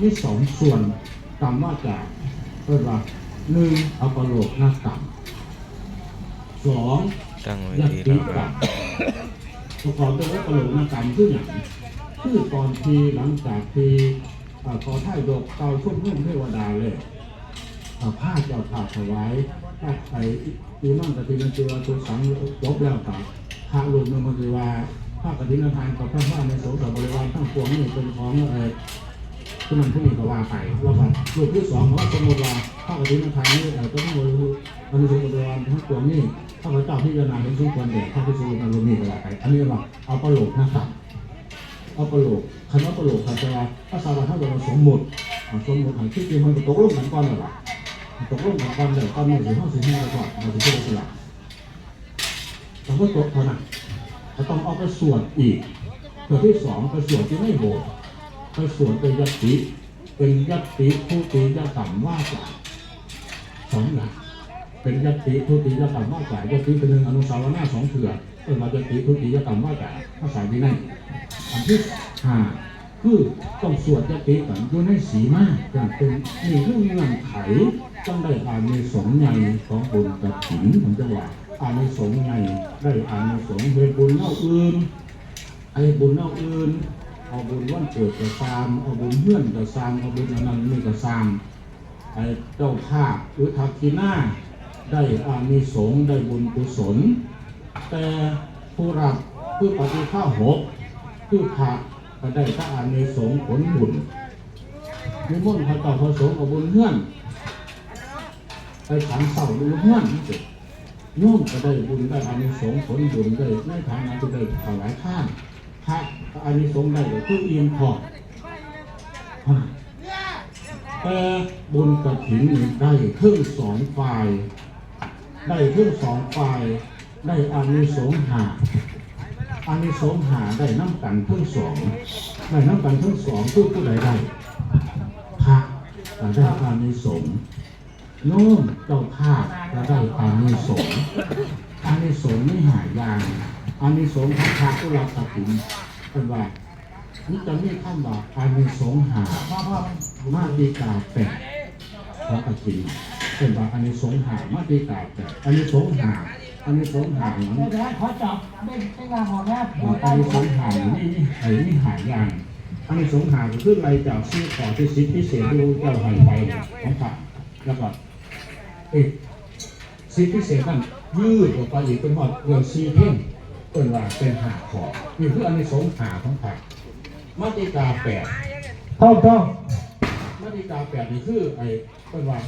มีสองส่วนกรรมว่าจากเรียกว่าหนึ่งอัปโลกนากรรมสองตั้งไว้ดีแล้วกรรมประกอบด้วยอัปโลกนากรรมคืออย่างคือตอนทีหลังจากที่อ่าขอท่ายดกเตาชุ่มเพื่อนเทวดาเลยผ้าเจ้าผ้าถวายผ้าไทยอีนั่นกตินันติวาตุสังจบแล้วกับพระลุงนมันติว่าผ้ากตินทานกับพระผ้าในสงฆ์บริวารทั้งปวงนี่เป็นของเออ ที่มันผู้มีก็ว่าไปแล้วก็ลูกที่สองว่าสมมติว่าผ้ากตินทานนี่เออก็ต้องบริวารมันสงฆ์บริวารทั้งปวงนี่ข้าพเจ้าพิจารณาเห็นสมควรแด่ข้าพเจ้าอารมณ์นี่ก็ว่าไปอันนี้ว่าเอาประโลกนะครับเอาประโลกคำว่าประโลกคำว่าภาษาเราถ้าเราสมมติสมมติที่จริงมันตกลงกันก่อนแล้วล่ะตกลงกันก่อนเลยก่อนนี้สิห้องสิห้าก่อนเราจะพูดสลับเราก็ตกเท่านั้นเราต้องเอาไปสวดอีกตัวที่สองไปสวดที่ไม่โบ สถ์ไปสวดเป็นยัตติเป็นยัตติผู้ตียกรรมว่าจ่าสองอย่างเป็นยัตติผู้ตียกรรมว่าจ่ายยัตติเป็นหนึ่งอนุสาวนาสองเถื่อเป็นมายัตติผู้ตียกรรมว่าจ่ายภาษาที่นั่นอันที่ห้าคือต้องสวดยติกันอยู่ในสีมาจังเป็นมีเรื่องเงื่อนไขต้องได้อ่านในสงฆ์ใหญ่ของบุญกับถิ่นผมจะว่าอ่านในสงฆ์ใหญ่ได้อ่านในสงฆ์เป็นบุญเล่าอื่นไอ้บุญเล่าอื่น เอาบุญวันเกิดกับซามเอาบุญเพื่อนกับซามเอาบุญอันนั้นนี่กับซามไอ้เจ้าภาพหรือทักกีน่าได้อานิสงส์ได้บุญกุศล แต่ผู้รับผู้ปฏิฆาหกผู้ขาดก็ได้ถ้าอานิสงส์ผลบุญนิมนต์พระเจ้าพระสงฆ์เอาบุญเฮื่อนไปฉันเสาดูเฮื่อนนี่สิโยมก็ได้บุญได้อานิสงส์ผลบุญได้ในฐานะที่ได้ถวายท่า พระอานิสงส์ได้ก็คืออิ่มพอแต่บุญกระถิ่นได้เครื่องสองฝ่าย ได้เครื่องสองฝ่าย ได้อานิสงส์หาอานิสงส์หาได้น้ำกันทั้งสองได้น้ำกันทั้งสองคือผู้ใดได้พระก็ได้อานิสงส์โน้มเจ้าภาพก็ได้อานิสงส์อานิสงส์ไม่หายาง อานิสงส์ของพระผู้รับกฐินเป็นว่านี่จะมีคำว่าอานิสงส์หามาดีกาแปดพระกฐินเป็นว่าอานิสงส์หามาดีกาแปดอานิสงส์หาอานิสงส์หาหนังเดี๋ยวขอจับไม่ไม่งานหมดนะอันนี้สงหานี่นี่ไอ้นี่หายางอันนี้สงหาก็คือไรจากซื้อของที่สิทธิพิเศษที่รู้เจ้าหายไปของฝากแล้วก็เอ๊ะสิทธิพิเศษนั่นยืดออกไปอีกเป็นหอดเรื่องซีเพ่ง เป็นว่าเป็นหาของนี่คืออันนี้สงหาของฝากมาติกาแปดต้องต้องมาติกาแปดนี่คือไอ้เป็นว่า